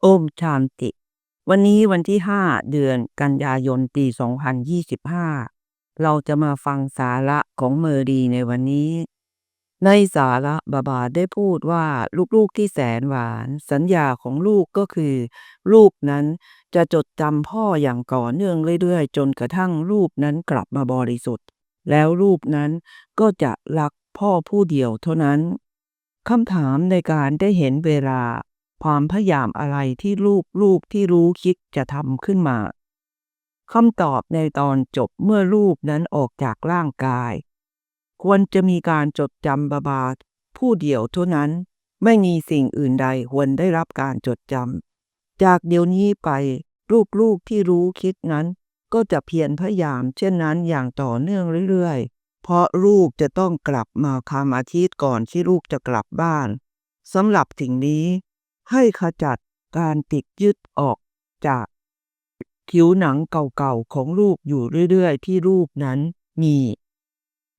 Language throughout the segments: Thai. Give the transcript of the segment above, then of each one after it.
โอมชามติ วันนี้วันที่ 5 เดือนกันยายน ปี 2025 เราจะมาฟังสาระของเมอรีในวันนี้ ในสาระบาบาได้พูดว่าลูกๆที่แสนหวาน สัญญาของลูกก็คือ ลูกนั้นจะจดจำพ่ออย่างต่อเนื่องเรื่อยๆ จนกระทั่งลูกนั้นกลับมาบริสุทธิ์ แล้วลูกนั้นก็จะรักพ่อผู้เดียวเท่านั้นคำถามในการได้เห็นเวลา ความพยายามอะไรที่ลูกลูกที่รู้คิดจะทำขึ้นมาคำตอบในตอนจบเมื่อลูกนั้นออกจากร่างกาย ควรจะมีการจดจำบาบาผู้เดียวเท่านั้นไม่มีสิ่งอื่นใดควรได้รับการจดจำจากเดี๋ยวนี้ไปลูกลูกที่รู้คิดนั้น ก็จะเพียรพยายามเช่นนั้นอย่างต่อเนื่องเรื่อยๆ เพราะลูกจะต้องกลับมาคำอาทิตย์ก่อนที่ลูกจะกลับบ้านสำหรับสิ่งนี้ ให้ขจัดการติดยึดออกจากผิวหนังเก่าๆของลูกอยู่เรื่อยๆ ที่รูปนั้นมี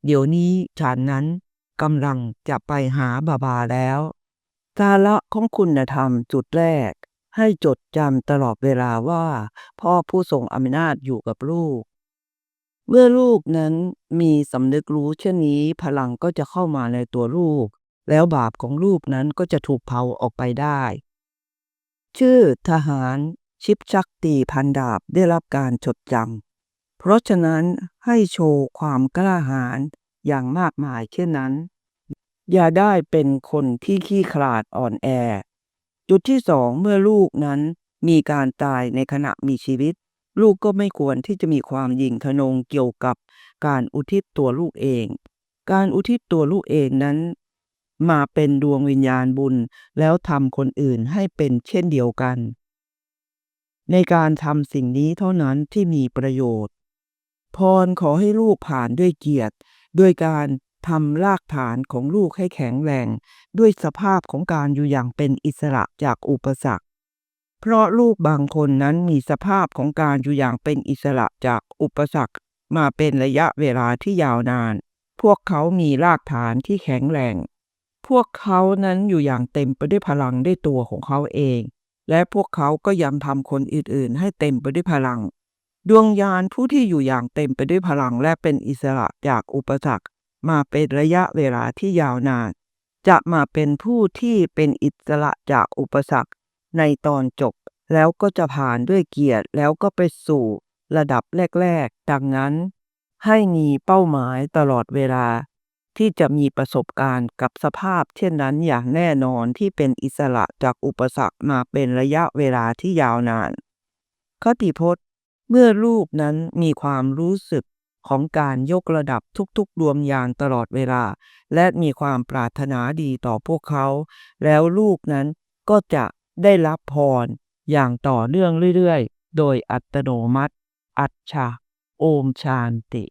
เดี๋ยวนี้ฉันนั้นกำลังจะไปหาบาบาแล้วสาระของคุณธรรมจุดแรก ให้จดจำตลอดเวลาว่า พ่อผู้ทรงอำนาจอยู่กับลูก เมื่อลูกนั้นมีสำนึกรู้เช่นนี้พลังก็จะเข้ามาในตัวลูก แล้วบาปของลูกนั้นก็จะถูกเผาออกไปได้ ชื่อทหารชิปชักตีพันดาบได้รับการจดจำเพราะฉะนั้นให้โชว์ความกล้าหาญอย่างมากมายเช่นนั้น อย่าได้เป็นคนที่ขี้ขลาดอ่อนแอ จุดที่สองเมื่อลูกนั้นมีการตายในขณะมีชีวิต ลูกก็ไม่ควรที่จะมีความยิงทะนงเกี่ยวกับการอุทิศตัวลูกเอง การอุทิศตัวลูกเองนั้น มาเป็นดวงวิญญาณบุญ แล้วทำคนอื่นให้เป็นเช่นเดียวกัน ในการทำสิ่งนี้เท่านั้นที่มีประโยชน์ พรขอให้ลูกผ่านด้วยเกียรติ ด้วยการทำรากฐานของลูกให้แข็งแรง ด้วยสภาพของการอยู่อย่างเป็นอิสระจากอุปสรรค เพราะลูกบางคนนั้นมีสภาพของการอยู่อย่างเป็นอิสระจากอุปสรรค มาเป็นระยะเวลาที่ยาวนาน พวกเขามีรากฐานที่แข็งแรง พวกเขานั้นอยู่อย่างเต็มไปด้วยพลังด้วยตัวของเขาเอง และพวกเขาก็ยังทำคนอื่นๆ ให้เต็มไปด้วยพลัง ดวงยานผู้ที่อยู่อย่างเต็มไปด้วยพลังและเป็นอิสระจากอุปสรรค มาเป็นระยะเวลาที่ยาวนาน จะมาเป็นผู้ที่เป็นอิสระจากอุปสรรค ในตอนจบ แล้วก็จะผ่านด้วยเกียรติแล้วก็ไปสู่ระดับแรก ๆ ดังนั้น ให้มีเป้าหมายตลอดเวลา ที่จะมีประสบการณ์กับสภาพเช่นนั้นอย่างแน่นอนที่เป็นอิสระจากอุปสรรคมาเป็นระยะเวลาที่ยาวนานคติพจน์ เมื่อลูกนั้นมีความรู้สึกของการยกระดับทุกๆดวงยานตลอดเวลา และมีความปรารถนาดีต่อพวกเขา แล้วลูกนั้นก็จะได้รับพรอย่างต่อเนื่องเรื่อยๆ โดยอัตโนมัติ อัจฉาโอมชานติ